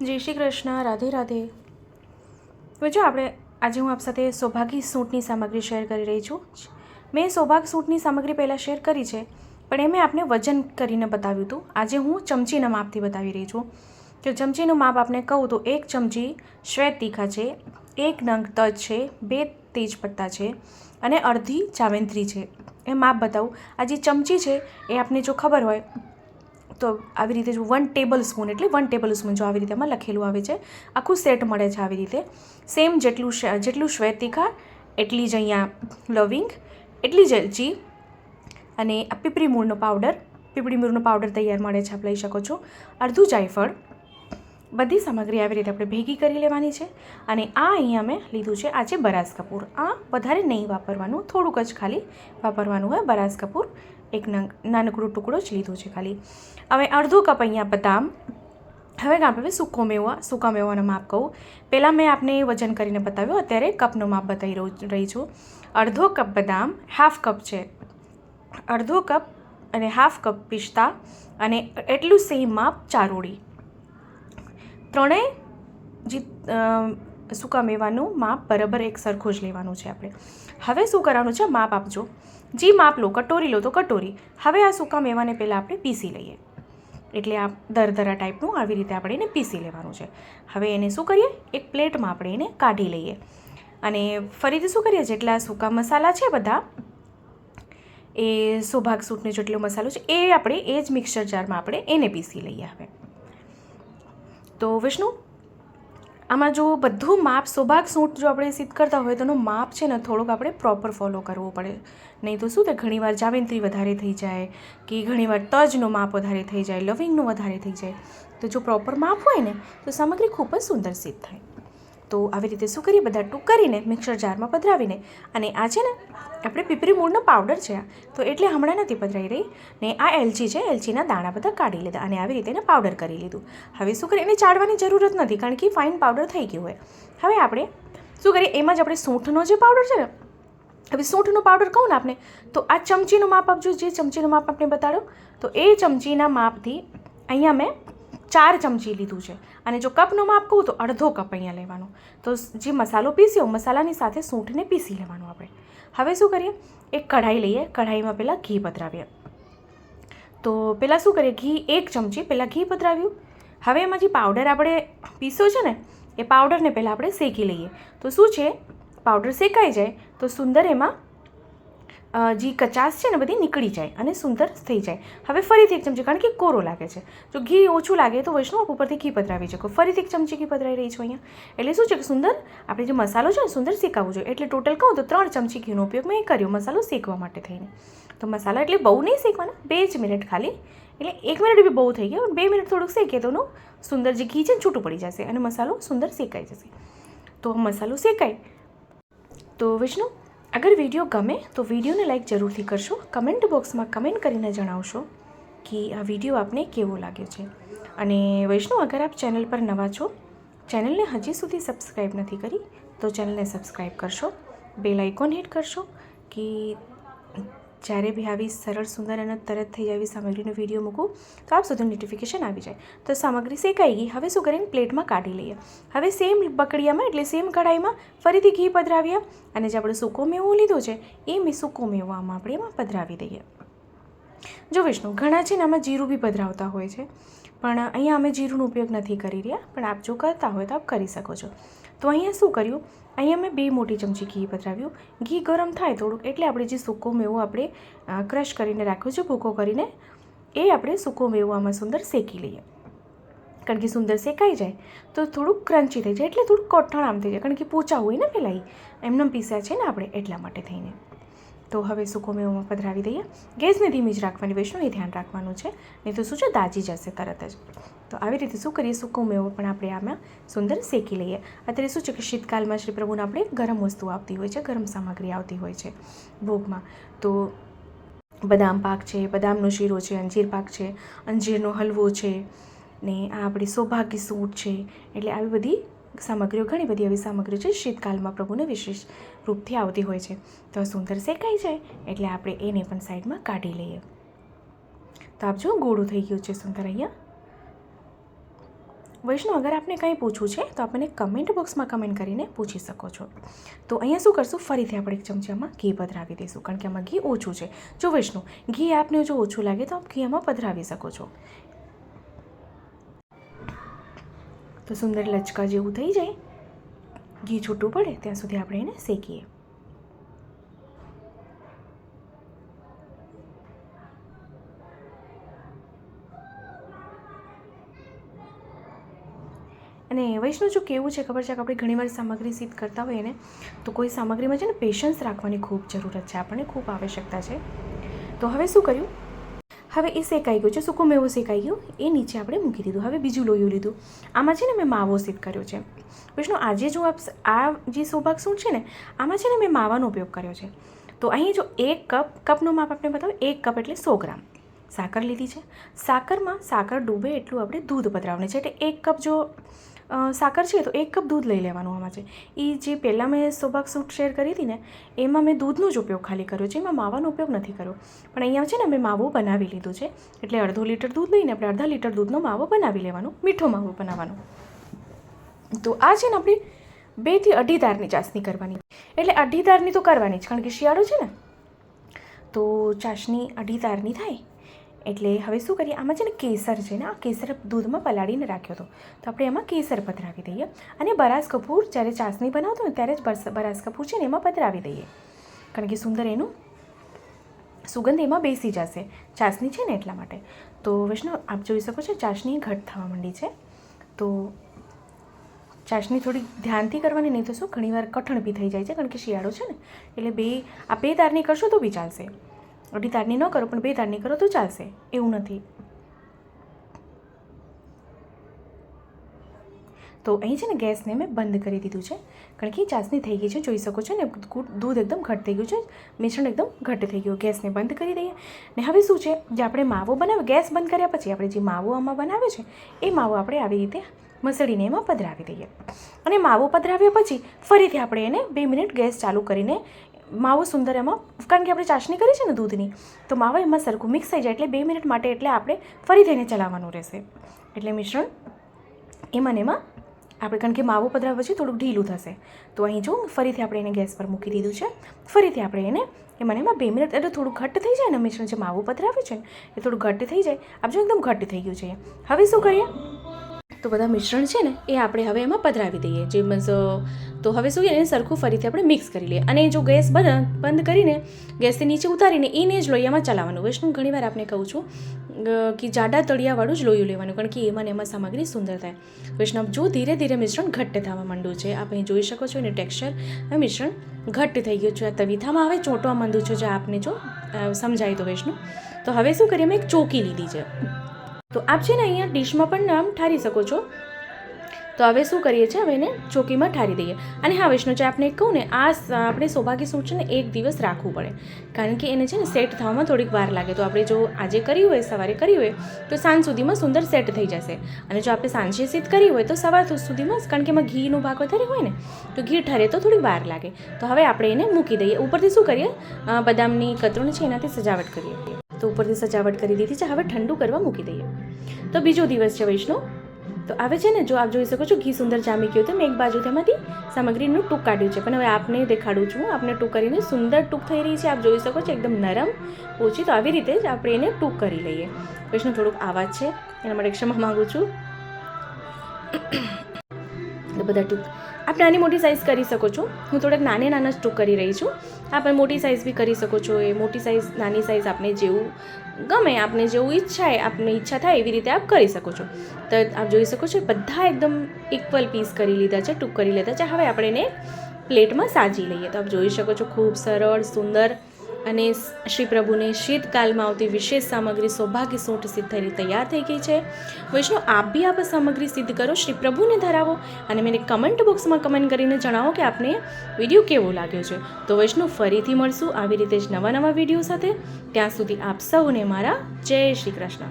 જય શ્રી કૃષ્ણ, રાધે રાધે. હવે જો આપણે આજે હું આપ સાથે સૌભાગી સૂટની સામગ્રી શેર કરી રહી છું. મેં સૌભાગ સૂટની સામગ્રી પહેલાં શેર કરી છે, પણ એ મેં આપને વજન કરીને બતાવ્યું હતું. આજે હું ચમચીના માપથી બતાવી રહી છું. જો ચમચીનું માપ આપને કહું તો એક ચમચી શ્વેત તીખા છે, એક નંગ તજ છે, બે તેજપત્તા છે અને અડધી ચાવેન્ત્રી છે. એ માપ બતાવું. આ જે ચમચી છે, એ આપને જો ખબર હોય તો આવી રીતે જો વન ટેબલ સ્પૂન એટલે વન ટેબલ સ્પૂન જો આવી રીતે એમાં લખેલું આવે છે, આખું સેટ મળે છે આવી રીતે. સેમ જેટલું જેટલું શ્વેતિકા, એટલી જ અહીંયા લવિંગ એટલી જ એલચી અને આ પીપળી મૂળનો પાવડર પીપળી મૂળનો પાવડર તૈયાર મળે છે આપ લઈ શકો છો. અડધું જાયફળ, બધી સામગ્રી આવી રીતે આપણે ભેગી કરી લેવાની છે અને આ અહીંયા મેં લીધું છે, આ છે બરાસ કપૂર. આ વધારે નહીં વાપરવાનું, થોડુંક જ ખાલી વાપરવાનું હોય બરાસ કપૂર. એક નાનકડો ટુકડો જ લીધો છે ખાલી. હવે અડધો કપ અહીંયા બદામ. હવે આપણે સૂકો મેવા, સૂકા મેવાનો માપ કહું. પહેલાં મેં આપને વજન કરીને બતાવ્યું, અત્યારે કપનો માપ બતાવી રહું છું. અડધો કપ બદામ, હાફ કપ છે. અડધો કપ અને હાફ કપ પિસ્તા અને એટલું સેમ માપ ચારોળી. ત્રણેય જે સૂકા મેવાનું માપ બરાબર એક સરખું જ લેવાનું છે આપણે. હવે શું કરવાનું છે? માપ આપજો. જે માપ લો, કટોરી લો તો કટોરી. હવે આ સૂકા મેવાને પહેલાં આપણે પીસી લઈએ. એટલે આ દરદરા ટાઈપનું આવી રીતે આપણે એને પીસી લેવાનું છે. હવે એને શું કરીએ? એક પ્લેટમાં આપણે એને કાઢી લઈએ. અને ફરીથી શું કરીએ? જેટલા સૂકા મસાલા છે બધા, એ સોભાગ સૂટનો જેટલો મસાલો છે, એ આપણે એ જ મિક્સર જારમાં આપણે એને પીસી લઈએ હવે. તો વિષ્ણુ આમાં જો બધું માપ, સોભાગ સૂટ જો આપણે સિદ્ધ કરતા હોય તો એનું માપ છે ને થોડુંક આપણે પ્રોપર ફોલો કરવું પડે. નહીં તો શું થાય ઘણીવાર જાવેન્ત્રી વધારે થઈ જાય કે ઘણીવાર તજનું માપ વધારે થઈ જાય, લવિંગનું વધારે થઈ જાય. તો જો પ્રોપર માપ હોય ને, તો સામગ્રી ખૂબ જ સુંદર સિદ્ધ થાય. તો આવી રીતે શું કરીએ બધા ટૂંક કરીને મિક્સર જારમાં પધરાવીને અને આ છે ને આપણે પીપરી મૂળનો પાવડર છે તો એટલે હમણાં નથી પધરાઈ રહી. ને આ એલચી છે, એલચીના દાણા બધા કાઢી લીધા અને આવી રીતે એને પાવડર કરી લીધું. હવે શું કરીએ એને ચાળવાની જરૂરત નથી કારણ કે ફાઇન પાવડર થઈ ગયું હોય. હવે આપણે શું કરીએ એમાં જ આપણે સૂંઠનો જે પાવડર છે ને, હવે સૂંઠનો પાવડર કહું ને આપને, તો આ ચમચીનું માપ આપજો. જે ચમચીનું માપ આપણે બતાડો, તો એ ચમચીના માપથી અહીંયા મેં ચાર ચમચી લીધું છે. અને જો કપનું માપ કહું તો અડધો કપ અહીંયા લેવાનો. તો જે મસાલો પીસ્યો, મસાલાની સાથે સૂંઠને પીસી લેવાનું આપણે. હવે શું કરીએ? એક કઢાઈ લઈએ. કઢાઈમાં પહેલાં ઘી પધરાવીએ. તો પહેલાં શું કરીએ? ઘી એક ચમચી પહેલાં ઘી પધરાવ્યું. હવે એમાં જે પાવડર આપણે પીસો છે ને, એ પાવડરને પહેલાં આપણે શેકી લઈએ. તો શું છે? પાવડર શેકાઈ જાય તો સુંદર એમાં જે કચાશ છે ને બધી નીકળી જાય અને સુંદર થઈ જાય. હવે ફરીથી એક ચમચી, કારણ કે કોરો લાગે છે. જો ઘી ઓછું લાગે તો વૈષ્ણવ ઉપરથી ઘી પધરાવી શકો. ફરીથી એક ચમચી ઘી પધરાવી રહી છું અહીંયા. એટલે શું છે કે સુંદર? આપણે જે મસાલો છે ને, સુંદર શેકાવવો જોઈએ. એટલે ટોટલ કહું તો ત્રણ ચમચી ઘીનો ઉપયોગ મેં કર્યો મસાલો શેકવા માટે થઈને. તો મસાલા એટલે બહુ નહીં શેકવાના, બે જ મિનિટ ખાલી. એટલે એક મિનિટ બી બહુ થઈ ગયો, બે મિનિટ થોડુંક શેકે તો સુંદર જે ઘી છે ને, છૂટું પડી જશે અને મસાલો સુંદર શેકાઈ જશે. તો મસાલો શેકાય. તો વિષ્ણુ અગર વીડિયો ગમે તો વિડીયોને લાઈક જરૂરથી કરશો. કમેન્ટ બોક્સમાં કમેન્ટ કરીને જણાવશો કે આ વીડિયો આપને કેવો લાગ્યો છે. અને વૈષ્ણવ, અગર આપ ચેનલ પર નવા છો ચેનલને હજી સુધી સબસ્ક્રાઈબ નથી કરી, તો ચેનલને સબસ્ક્રાઈબ કરશો. બેલ આઇકોન હિટ કરશો કે જ્યારે બી આવી સરળ, સુંદર અને તરત થઈ જાય સામગ્રીનો વીડિયો મૂકું, તો આપ સુધી નોટિફિકેશન આવી જાય. તો સામગ્રી શેકાઈ ગઈ. હવે શું કરીને પ્લેટમાં કાઢી લઈએ. હવે સેમ બકડીયામાં, એટલે સેમ કઢાઈમાં ફરીથી ઘી પધરાવ્યા અને જે આપણે સૂકો મેવો લીધો છે, એ મેં સૂકો મેવો આમાં આપણે એમાં પધરાવી દઈએ. જો વિષ્ણુ, ઘણા છે ને આમાં જીરું બી પધરાવતા હોય છે. પણ અહીંયા અમે જીરુંનો ઉપયોગ નથી કરી રહ્યા, પણ આપ જો કરતા હોય તો આપ કરી શકો છો. તો અહીંયા શું કર્યું? અહીંયા મેં બે મોટી ચમચી ઘી પધરાવ્યું. ઘી ગરમ થાય થોડુંક એટલે આપણે જે સૂકો મેવો આપણે ક્રશ કરીને રાખ્યો છે, ભૂકો કરીને, એ આપણે સૂકો મેવો આમાં સુંદર શેકી લઈએ. કારણ કે સુંદર શેકાઈ જાય, તો થોડુંક ક્રન્ચી થઈ જાય, એટલે થોડુંક કોઠણ આમ થઈ જાય. કારણ કે પોચા હોય ને પહેલાં એમને પીસ્યા છે ને આપણે એટલા માટે થઈને. તો હવે સૂકો મેવોમાં પધરાવી દઈએ. ગેસને ધીમી જ રાખવાની, વૈષ્ણવ એ ધ્યાન રાખવાનું છે. નહીં તો શું છે દાજી જશે તરત જ. તો આવી રીતે શું કરીએ? સૂકો મેવો પણ આપણે આમાં સુંદર શેકી લઈએ. અત્યારે શું છે કે શીતકાલમાં શ્રી પ્રભુને આપણે ગરમ વસ્તુ આવતી હોય છે, ગરમ સામગ્રી આવતી હોય છે ભોગમાં. તો બદામ પાક છે, બદામનો શીરો છે, અંજીર પાક છે, અંજીરનો હલવો છે, ને આ આપણી સૌભાગ્ય સૂટ છે. એટલે આવી બધી સામગ્રીઓ, ઘણી બધી એવી સામગ્રી છે, શીતકાલમાં પ્રભુને વિશેષ રૂપથી આવતી હોય છે. તો સુંદર શેકાઈ જાય, એટલે આપણે એને પણ સાઈડમાં કાઢી લઈએ. તો આપ જો, ગોળું થઈ ગયું છે સુંદર અહીંયા. વૈષ્ણવ, અગર આપને કંઈ પૂછવું છે, તો આપણને કમેન્ટ બોક્સમાં કમેન્ટ કરીને પૂછી શકો છો. તો અહીંયા શું કરશું? ફરીથી આપણે એક ચમચામાં ઘી પધરાવી દઈશું, કારણ કે આમાં ઘી ઓછું છે. જો વૈષ્ણવ, ઘી આપને જો ઓછું લાગે, તો આપ ઘી આમાં પધરાવી શકો છો. તો સુંદર લચકા જેવું થઈ જાય, ઘી છૂટું પડે, ત્યાં સુધી આપણે એને શેકીએ. અને વૈષ્ણવ જો કેવું છે, ખબર છે કે આપણે ઘણીવાર સામગ્રી સિદ્ધ કરતા હોઈએ ને, તો કોઈ સામગ્રીમાં છે ને પેશન્સ રાખવાની ખૂબ જરૂરત છે. આપણને ખૂબ આવશ્યકતા છે. તો હવે શું કર્યું? હવે એ શેકાઈ ગયું છે, સૂકો મેવો શેકાઈ ગયો, એ નીચે આપણે મૂકી દીધું. હવે બીજું લોયું લીધું. આમાં છે ને મેં માવો સેટ કર્યો છે. વિષ્ણુ, આજે જો આપ આ જે સૌભાગ શું છે ને, આમાં છે ને મેં માવાનો ઉપયોગ કર્યો છે. તો અહીં જો એક કપ, કપનું માપ આપણે બતાવો, એક કપ એટલે સો ગ્રામ. સાકર લીધી છે. સાકરમાં સાકર ડૂબે એટલું આપણે દૂધ પધરાવવાનું છે. એટલે એક કપ જો સાકર છે તો એક કપ દૂધ લઈ લેવાનું આમાં છે. એ જે પહેલાં મેં સોભાગ સૂટ શેર કરી હતી ને, એમાં મેં દૂધનો જ ઉપયોગ ખાલી કર્યો છે. એમાં માવાનો ઉપયોગ નથી કર્યો. પણ અહીંયા છે ને મેં માવો બનાવી લીધું છે. એટલે અડધો લીટર દૂધ લઈને આપણે અડધા લીટર દૂધનો માવો બનાવી લેવાનો. મીઠો માવો બનાવવાનો. તો આ છે ને આપણી બેથી અઢી તારની ચાસણી કરવાની. એટલે અઢી તારની તો કરવાની જ, કારણ કે શિયાળો છે ને, તો ચાસણી અઢી તારની થાય. એટલે હવે શું કરીએ? આમાં છે ને કેસર છે ને, આ કેસર દૂધમાં પલાળીને રાખ્યો હતો. તો આપણે એમાં કેસર પધરાવી દઈએ અને બરાસ કપૂર જ્યારે ચાસણી બનાવતો હોય ત્યારે જ બરાસ કપૂર છે ને એમાં પધરાવી દઈએ. કારણ કે સુંદર એનું સુગંધ એમાં બેસી જશે. ચાસણી છે ને એટલા માટે. તો વૈષ્ણવ, આપ જોઈ શકો છો ચાસણી ઘટ થવા માંડી છે. તો ચાસણી થોડી ધ્યાનથી કરવાની, નહીં તો શું, ઘણીવાર કઠણ બી થઈ જાય છે, કારણ કે શિયાળો છે ને. એટલે બે, આ બે તારની કરશો તો બી ચાલશે. અઢી તારની ન કરો, પણ બે તારની કરો તો ચાલશે. એવું નથી. તો અહીં છે ને ગેસને મેં બંધ કરી દીધું છે. કારણ કે ચાસણી થઈ ગઈ છે, જોઈ શકો છો ને દૂધ એકદમ ઘટ થઈ ગયું છે, મિશ્રણ એકદમ ઘટ થઈ ગયું, ગેસને બંધ કરી દઈએ. ને હવે શું છે, જે આપણે માવો બનાવ્યો, ગેસ બંધ કર્યા પછી આપણે જે માવો આમાં બનાવે છે, એ માવો આપણે આવી રીતે મસળીને એમાં પધરાવી દઈએ. અને માવો પધરાવ્યા પછી ફરીથી આપણે એને બે મિનિટ ગેસ ચાલુ કરીને માવો સુંદર એમાં, કારણ કે આપણે ચાસણી કરી છે ને દૂધની, તો માવો એમાં સરખું મિક્સ થઈ જાય એટલે બે મિનિટ માટે એટલે આપણે ફરીથી એને ચલાવવાનું રહેશે. એટલે મિશ્રણ એમાં એમાં આપણે, કારણ કે માવો પધરાવ્યા પછી થોડુંક ઢીલું થશે. તો અહીં જો ફરીથી આપણે એને ગેસ પર મૂકી દીધું છે. ફરીથી આપણે એને એમાં એમાં બે મિનિટ, એટલે થોડું ઘટ્ટ થઈ જાય ને મિશ્રણ જે માવો પધરાવ્યું છે ને, એ થોડું ઘટ્ટ થઈ જાય. આપ જો એકદમ ઘટ્ટ થઈ ગયું છે. હવે શું કરીએ? તો બધા મિશ્રણ છે ને, એ આપણે હવે એમાં પધરાવી દઈએ. જે મીન્સ તો હવે શું એને સરખું ફરીથી આપણે મિક્સ કરી લઈએ. અને જો ગેસ બંધ બંધ કરીને ગેસથી નીચે ઉતારીને એને જ લોહીયામાં ચલાવવાનું. વૈષ્ણુ ઘણીવાર આપણે કહું છું કે જાડા તળિયાવાળું જ લોહી લેવાનું, કારણ કે એમાં ને એમાં સામગ્રી સુંદર થાય. વૈષ્ણવ, જો ધીરે ધીરે મિશ્રણ ઘટ્ટ થવા માંડ્યું છે, આપ અહીં જોઈ શકો છો એને ટેક્સચર મિશ્રણ ઘટ્ટ થઈ ગયું છે. આ તવીથામાં હવે ચોંટવા માંડ્યું છે, જે આપને જો સમજાય તો વૈષ્ણુ તો હવે શું કરીએ મેં એક ચોકી લીધી છે. તો આપ છે ને અહીંયા ડીશમાં પણ આમ ઠારી શકો છો. તો હવે શું કરીએ છીએ? હવે એને ચોકીમાં ઠારી દઈએ. અને હા વૈષ્ણવ જે, આપને કહું ને, આ આપણે સૌભાગ્ય સૂટ છે ને એક દિવસ રાખવું પડે. કારણ કે એને છે ને સેટ થવામાં થોડીક વાર લાગે. તો આપણે જો આજે કરી હોય, સવારે કરી હોય, તો સાંજ સુધીમાં સુંદર સેટ થઈ જશે. અને જો આપણે સાંજે સિદ્ધ કરી હોય, તો સવાર સુધીમાં કારણ કે એમાં ઘીનો ભાગ વધારે હોય ને, તો ઘી ઠરે તો થોડી વાર લાગે. તો હવે આપણે એને મૂકી દઈએ. ઉપરથી શું કરીએ? બદામની કતરણ છે એનાથી સજાવટ કરીએ. તો ઉપરથી સજાવટ કરી દીધી છે. હવે ઠંડુ કરવા મૂકી દઈએ. તો બીજો દિવસ છે વૈષ્ણવ. તો આવે છે ને, જો આપ જોઈ શકો છો, ઘી સુંદર જામી ગયું તો મેં એક બાજુ તેમાંથી સામગ્રીનું ટૂંક કાઢ્યું છે. પણ હવે આપને દેખાડું છું, આપને ટૂંક કરીને સુંદર ટૂંક થઈ રહી છે. આપ જોઈ શકો છો, એકદમ નરમ ઓછી તો આવી રીતે જ આપણે એને ટૂંક કરી લઈએ. વૈષ્ણવ, થોડુંક આવાજ છે. એના માટે ક્ષમા માગું છું. બધા ટૂંક આપ નાની મોટી સાઇઝ કરી શકો છો. હું થોડાક નાને નાના જ ટૂંક કરી રહી છું. આપણે મોટી સાઇઝ બી કરી શકો છો. એ મોટી સાઇઝ નાની સાઇઝ આપને જેવું ગમે, આપને જેવું ઈચ્છા હોય આપને ઈચ્છા થાય એવી રીતે આપ કરી શકો છો. તો આપ જોઈ શકો છો, બધા એકદમ ઇક્વલ પીસ કરી લીધા છે, ટૂંક કરી લીધા છે. હવે આપણે એને પ્લેટમાં સાજી લઈએ. તો આપ જોઈ શકો છો, ખૂબ સરળ, સુંદર અને શ્રી પ્રભુને શીતકાલમાં આવતી વિશેષ સામગ્રી સૌભાગ્ય સૂંટ સિદ્ધ થઈ તૈયાર થઈ ગઈ છે. વૈષ્ણવ, આપ બી આપ સામગ્રી સિદ્ધ કરો, શ્રી પ્રભુને ધરાવો અને મને કમેન્ટ બોક્સમાં કમેન્ટ કરીને જણાવો કે આપને વીડિયો કેવો લાગ્યો છે. તો વૈષ્ણવ, ફરીથી મળશું આવી રીતે જ નવા નવા વીડિયો સાથે. ત્યાં સુધી આપ સૌને મારા જય શ્રી કૃષ્ણ.